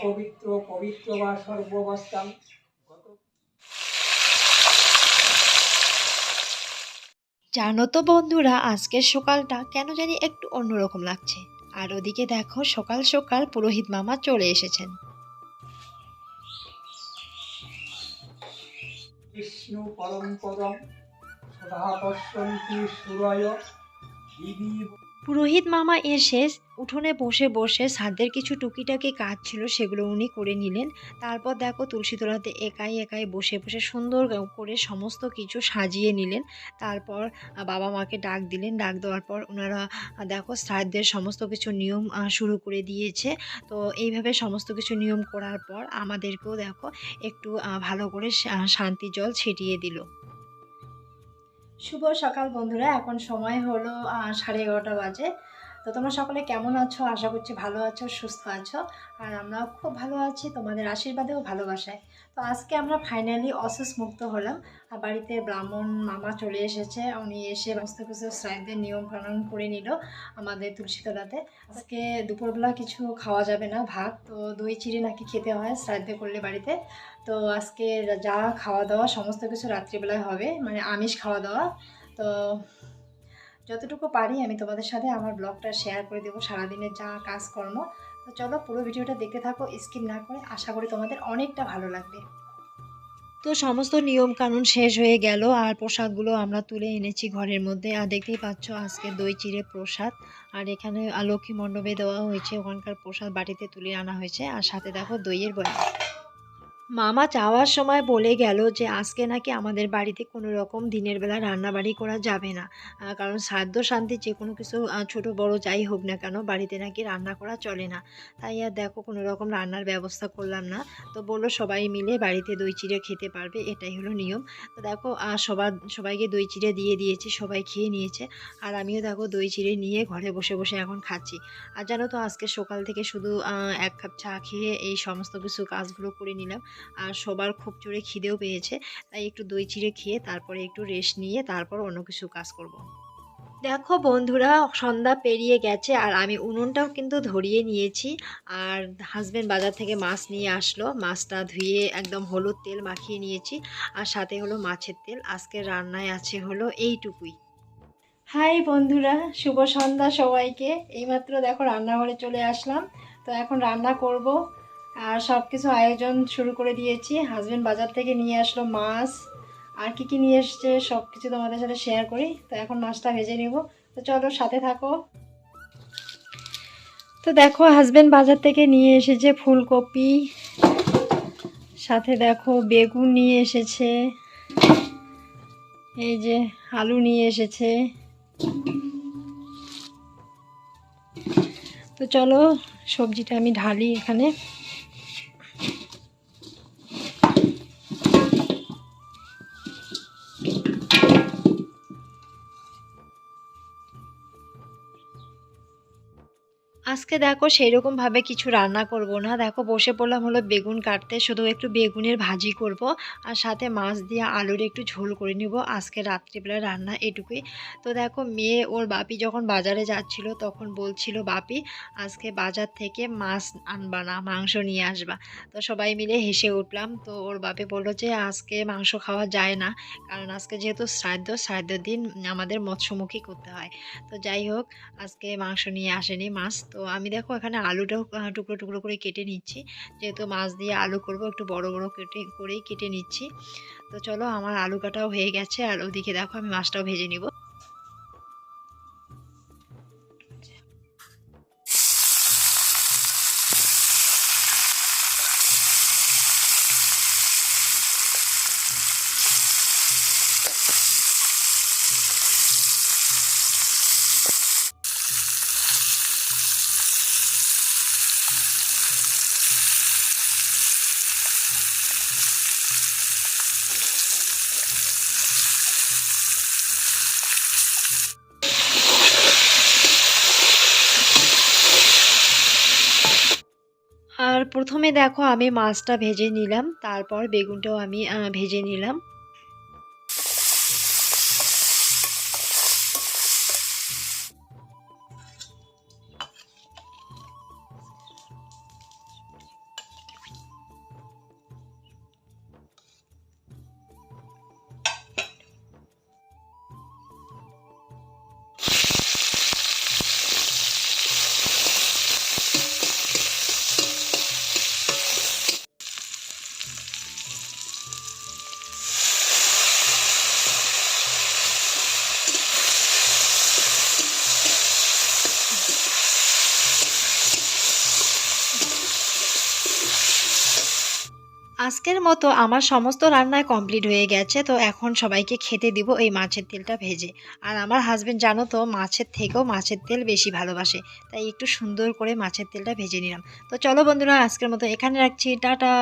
অপবিত্র পবিত্র বা সর্বাবস্থান জানো তো বন্ধুরা আজকের সকালটা কেন জানি একটু অন্যরকম লাগছে। আর ওদিকে দেখো সকাল সকাল পুরোহিত মামা চলে এসেছেন। বিষ্ণু পরম পদম সদা পশ্যন্তি সুরয় পুরোহিত মামা এসে উঠোনে বসে বসে সাদের কিছু টুকিটাকি কাজ ছিল সেগুলো উনি করে নিলেন। তারপর দেখো তুলসী তলাতে একাই একাই বসে বসে সুন্দর করে সমস্ত কিছু সাজিয়ে নিলেন। তারপর বাবা মাকে ডাক দিলেন। ডাক দেওয়ার পর ওনারা দেখো শ্রাদ্ধের সমস্ত কিছু নিয়ম শুরু করে দিয়েছে। তো এইভাবে সমস্ত কিছু নিয়ম করার পর আমাদেরকেও দেখো একটু ভালো করে শান্তি জল ছিটিয়ে দিল। শুভ সকাল বন্ধুরা এখন সময় হলো সাড়ে এগারোটা বাজে। তো তোমরা সকলে কেমন আছো? আশা করছি ভালো আছো, সুস্থ আছো। আর আমরাও খুব ভালো আছি, তোমাদের আশীর্বাদেও ভালোবাসায়। তো আজকে আমরা ফাইনালি অসুস মুক্ত হলাম। আর বাড়িতে ব্রাহ্মণ মামা চলে এসেছে। উনি এসে সমস্ত কিছু শ্রাদ্ধের নিয়ম কানুন করে নিল আমাদের তুলসীতলাতে আজকে দুপুরবেলা কিছু খাওয়া যাবে না, ভাত। তো দই, চিড়ে নাকি খেতে হয় শ্রাদ্ধে করলে বাড়িতে। তো আজকে যা খাওয়া দাওয়া সমস্ত কিছু রাত্রিবেলায় হবে মানে আমিষ খাওয়া দাওয়া। তো যতটুকু পারি আমি তোমাদের সাথে আমার ব্লগটা শেয়ার করে দেবো, সারাদিনের যা কাজকর্ম। তো চলো পুরো ভিডিওটা দেখতে থাকো স্কিপ না করে। আশা করি তোমাদের অনেকটা ভালো লাগবে। তো সমস্ত নিয়ম কানুন শেষ হয়ে গেল, আর প্রসাদগুলো আমরা তুলে এনেছি ঘরের মধ্যে। আর দেখতেই পাচ্ছ আজকে দই, চিড়ে প্রসাদ। আর এখানে লক্ষ্মী মণ্ডপে দেওয়া হয়েছে, ওখানকার প্রসাদ বাটিতে তুলে আনা হয়েছে। আর সাথে দেখো দইয়ের বয়া মামা যাওয়ার সময় বলে গেল যে, আজকে নাকি আমাদের বাড়িতে কোনো রকম দিনের বেলা রান্নাবাড়ি করা যাবে না। কারণ সাধ্য শান্তি যে কোনো কিছু ছোট বড় যাই হোক না কেন, বাড়িতে নাকি রান্না করা চলে না। তাই আর দেখো কোনো রকম রান্নার ব্যবস্থা করলাম না। তো বলল সবাই মিলে বাড়িতে দই চিড়ে খেতে পারবে, এটাই হলো নিয়ম। তো দেখো সবার, সবাইকে দই চিড়ে দিয়ে দিয়েছি, সবাই খেয়ে নিয়েছে। আর আমিও দেখো দই চিড়ে নিয়ে ঘরে বসে বসে এখন খাচ্ছি। আর জানো তো, আজকে সকাল থেকে শুধু এক কাপ চা খেয়ে এই সমস্ত কিছু কাজগুলো করে নিলাম। আর সবার খুব জোরে খিদেও পেয়েছে। তাই একটু দই চিড়ে খেয়ে তারপরে একটু রেস্ট নিয়ে তারপর অন্য কিছু কাজ করব। দেখো বন্ধুরা, সন্ধ্যা পেরিয়ে গেছে আর আমি উনুনটাও কিন্তু ধরিয়ে নিয়েছি। আর হাজব্যান্ড বাজার থেকে মাছ নিয়ে আসলো। মাছটা ধুয়ে একদম হলুদ তেল মাখিয়ে নিয়েছি আর সাথে হলো মাছের তেল। আজকে রান্নায় আছে হলো এইটুকুই। হাই বন্ধুরা, শুভ সন্ধ্যা সবাইকে। এইমাত্র দেখো রান্নাঘরে চলে আসলাম। তো এখন রান্না করব আর সব কিছু আয়োজন শুরু করে দিয়েছি। হাজব্যান্ড বাজার থেকে নিয়ে আসলো মাছ। আর কি কি নিয়ে এসছে সব কিছু তোমাদের সাথে শেয়ার করি। তো এখন মাছটা ভেজে নেব। তো চলো সাথে থাকো। তো দেখো হাজব্যান্ড বাজার থেকে নিয়ে এসেছে ফুলকপি। সাথে দেখো, বেগুন নিয়ে এসেছে। এই যে আলু নিয়ে এসেছে। তো চলো, সবজিটা আমি ঢালি এখানে। আজকে দেখো সেই রকমভাবে কিছু রান্না করব না। দেখো বসে পড়লাম হলো বেগুন কাটতে, শুধু একটু বেগুনের ভাজি করব আর সাথে মাছ দিয়ে আলুর একটু ঝোল করে নিব। আজকে রাত্রিবেলা রান্না এটুকুই। তো দেখো মেয়ে ওর বাপি যখন বাজারে যাচ্ছিল তখন বলছিল, বাপি, আজকে বাজার থেকে মাছ আনবা না, মাংস নিয়ে আসবা। তো সবাই মিলে হেসে উঠলাম। তো ওর বাপি বলল যে, আজকে মাংস খাওয়া যায় না, কারণ আজকে যেহেতু শ্রাদ্ধ শ্রাদ্ধের দিন আমাদের মৎস্যমুখী করতে হয়। তো যাই হোক, আজকে মাংস নিয়ে আসেনি মাছ। তো আমি দেখো এখানে আলুটাও টুকরো টুকরো করে কেটে নিচ্ছি। যেহেতু মাছ দিয়ে আলু করব, একটু বড় বড় কেটে, করেই কেটে নিচ্ছি। তো চলো, আমার আলু কাটাও হয়ে গেছে, আর ওদিকে দেখো আমি মাছটাও ভেজে নিব। প্রথমে দেখো আমি মাছটা ভেজে নিলাম তারপর বেগুনটাও আমি ভেজে নিলাম। আজকের মতো আমার সমস্ত রান্নায় কমপ্লিট হয়ে গেছে, তো এখন সবাইকে খেতে দিব এই মাছের তেলটা ভেজে। আর আমার হাজব্যান্ড জানো তো, মাছের থেকেও মাছের তেল বেশি ভালোবাসে, তাই একটু সুন্দর করে মাছের তেলটা ভেজে নিলাম। তো চলো বন্ধুরা, আজকের মতো এখানে রাখছি, টাটা!